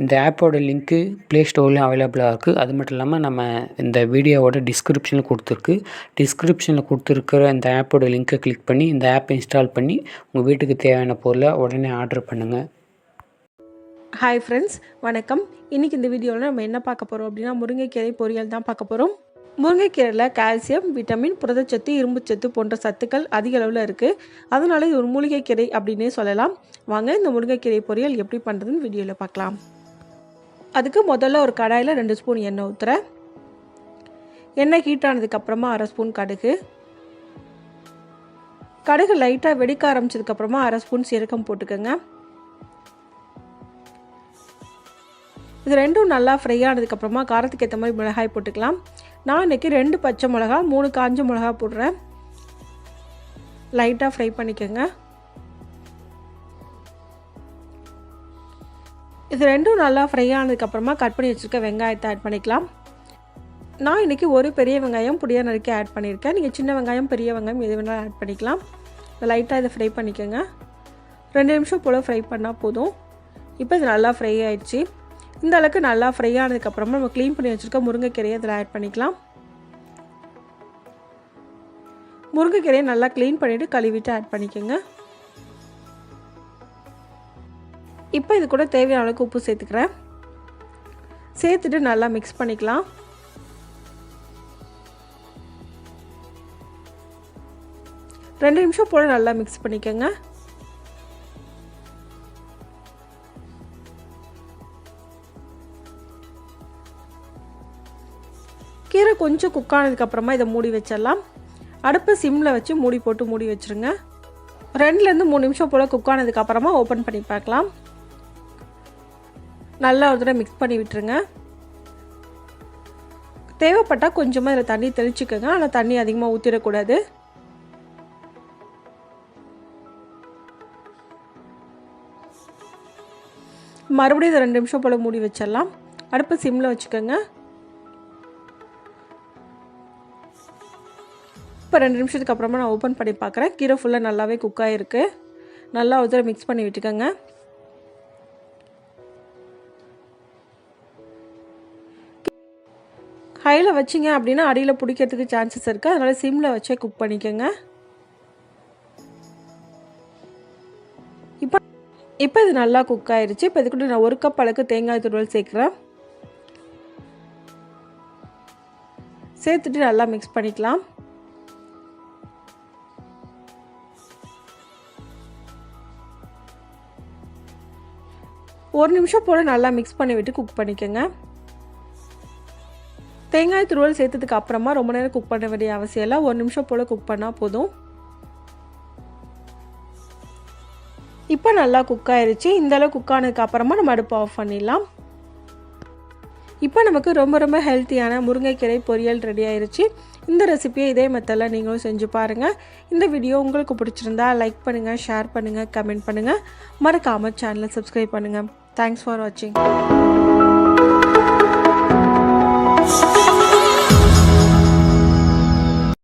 இந்த ஆப்போட link play ஸ்டோர்லேயும் அவைலபிளாக இருக்குது அது மட்டும் இல்லாமல் நம்ம இந்த வீடியோவோட டிஸ்கிரிப்ஷனில் கொடுத்துருக்கு. டிஸ்கிரிப்ஷனில் கொடுத்துருக்கிற இந்த ஆப்போட லிங்க்கை கிளிக் பண்ணி இந்த ஆப்பை இன்ஸ்டால் பண்ணி உங்கள் வீட்டுக்கு தேவையான பொருளை உடனே ஆர்டர் பண்ணுங்கள் ஹாய் ஃப்ரெண்ட்ஸ் வணக்கம். இன்றைக்கி இந்த வீடியோவில் நம்ம என்ன பார்க்க போகிறோம் அப்படின்னா முருங்கைக்கீரை பொரியல் தான் பார்க்க போகிறோம் முருங்கைக்கீரையில் கால்சியம் விட்டமின் புரதச்சத்து இரும்புச்சத்து போன்ற சத்துக்கள் அதிக அளவில் இருக்குது அதனால இது ஒரு மூலிகைக்கீரை அப்படின்னே சொல்லலாம். வாங்க இந்த முருங்கைக்கீரை பொரியல் எப்படி பண்ணுறதுன்னு வீடியோவில் பார்க்கலாம். அதுக்கு முதல்ல ஒரு கடாயில் ரெண்டு ஸ்பூன் எண்ணெய் ஊற்றுறேன் எண்ணெய் ஹீட் ஆனதுக்கப்புறமா அரை ஸ்பூன் கடுகு. கடுகு லைட்டாக வெடிக்க ஆரம்பிச்சதுக்கப்புறமா அரை ஸ்பூன் சீரகம் போட்டுக்கோங்க. இது ரெண்டும் நல்லா ஃப்ரை ஆனதுக்கப்புறமா காரத்துக்கு ஏற்ற மாதிரி மிளகாய் போட்டுக்கலாம். நான் இன்றைக்கி ரெண்டு பச்சை மிளகா மூணு காஞ்ச மிளகா போடுறேன். லைட்டாக ஃப்ரை பண்ணிக்கோங்க. இது ரெண்டும் நல்லா ஃப்ரை ஆனதுக்கப்புறமா கட் பண்ணி வச்சுருக்க வெங்காயத்தை ஆட் பண்ணிக்கலாம். நான் இன்றைக்கி ஒரு பெரிய வெங்காயம் புடியாக நறுக்கி ஆட் பண்ணியிருக்கேன் நீங்கள் சின்ன வெங்காயம் பெரிய வெங்காயம் எது வேணாலும் ஆட் பண்ணிக்கலாம். லைட்டாக இதை ஃப்ரை பண்ணிக்கோங்க. ரெண்டு நிமிஷம் போல் ஃப்ரை பண்ணால் போதும். இப்போ இது நல்லா ஃப்ரை ஆயிடுச்சு. இந்த அளவுக்கு நல்லா ஃப்ரை ஆனதுக்கப்புறமா நம்ம க்ளீன் பண்ணி வச்சுருக்க முருங்கைக்கீரையை இதில் ஆட் பண்ணிக்கலாம். முருங்கைக்கீரையை நல்லா க்ளீன் பண்ணிவிட்டு கழுவிட்டு ஆட் பண்ணிக்கோங்க. இப்போ இது கூட தேவையான அளவுக்கு உப்பு சேர்த்துக்கிறேன். சேர்த்துட்டு நல்லா மிக்ஸ் பண்ணிக்கலாம். ரெண்டு நிமிஷம் போல் நல்லா மிக்ஸ் பண்ணிக்கோங்க. கீரை கொஞ்சம் குக் ஆனதுக்கப்புறமா இதை மூடி வச்சிடலாம். அடுப்பை சிம்மில் வச்சு மூடி போட்டு மூடி வச்சுருங்க. ரெண்டுலேருந்து மூணு நிமிஷம் போல் குக் ஆனதுக்கப்புறமா ஓப்பன் பண்ணி பார்க்கலாம். நல்லா ஒரு தடவை மிக்ஸ் பண்ணி விட்டுருங்க. தேவைப்பட்டால் கொஞ்சமாக இதில் தண்ணி தெளிச்சுக்கோங்க. ஆனால் தண்ணி அதிகமாக ஊற்றிடக்கூடாது மறுபடியும் இதை ரெண்டு நிமிஷம் போல் மூடி வச்சிடலாம். அடுப்பு சிம்மில் வச்சுக்கோங்க. இப்போ ரெண்டு நிமிஷத்துக்கு அப்புறமா நான் ஓப்பன் பண்ணி பார்க்குறேன் கீரை ஃபுல்லாக நல்லாவே குக் ஆகிருக்கு நல்லா ஒரு தடவை மிக்ஸ் பண்ணி விட்டுக்கோங்க. ஹையில் வச்சிங்க அப்படின்னா அடியில் பிடிக்கிறதுக்கு சான்சஸ் இருக்குது அதனால் சிம்மில் வச்சே குக் பண்ணிக்கோங்க. இப்போ இப்போ இது நல்லா குக் ஆயிடுச்சு இப்போ இதுக்கூட நான் ஒரு கப் அளவுக்கு தேங்காய் துருவல் சேர்க்குறேன். சேர்த்துட்டு நல்லா மிக்ஸ் பண்ணிக்கலாம். ஒரு நிமிஷம் போல் நல்லா மிக்ஸ் பண்ணி விட்டு குக் பண்ணிக்கோங்க. தேங்காய் துருவல் சேர்த்ததுக்கு அப்புறமா ரொம்ப நேரம் குக் பண்ண வேண்டிய அவசியம் இல்லை. ஒரு நிமிஷம் போல் குக் பண்ணால் போதும். இப்போ நல்லா குக் ஆயிடுச்சு இந்தளவு குக் ஆனதுக்கு அப்புறமா நம்ம அடுப்பு ஆஃப் பண்ணிடலாம். இப்போ நமக்கு ரொம்ப ரொம்ப ஹெல்த்தியான முருங்கைக்கீரை பொரியல் ரெடி ஆயிடுச்சு இந்த ரெசிபியை இதே மெத்தடில் நீங்களும் செஞ்சு பாருங்கள் இந்த வீடியோ உங்களுக்கு பிடிச்சிருந்தா லைக் பண்ணுங்கள் ஷேர் பண்ணுங்கள் கமெண்ட் பண்ணுங்கள் மறக்காமல் சேனலை சப்ஸ்கிரைப் பண்ணுங்கள் தேங்க்ஸ் ஃபார் வாட்சிங்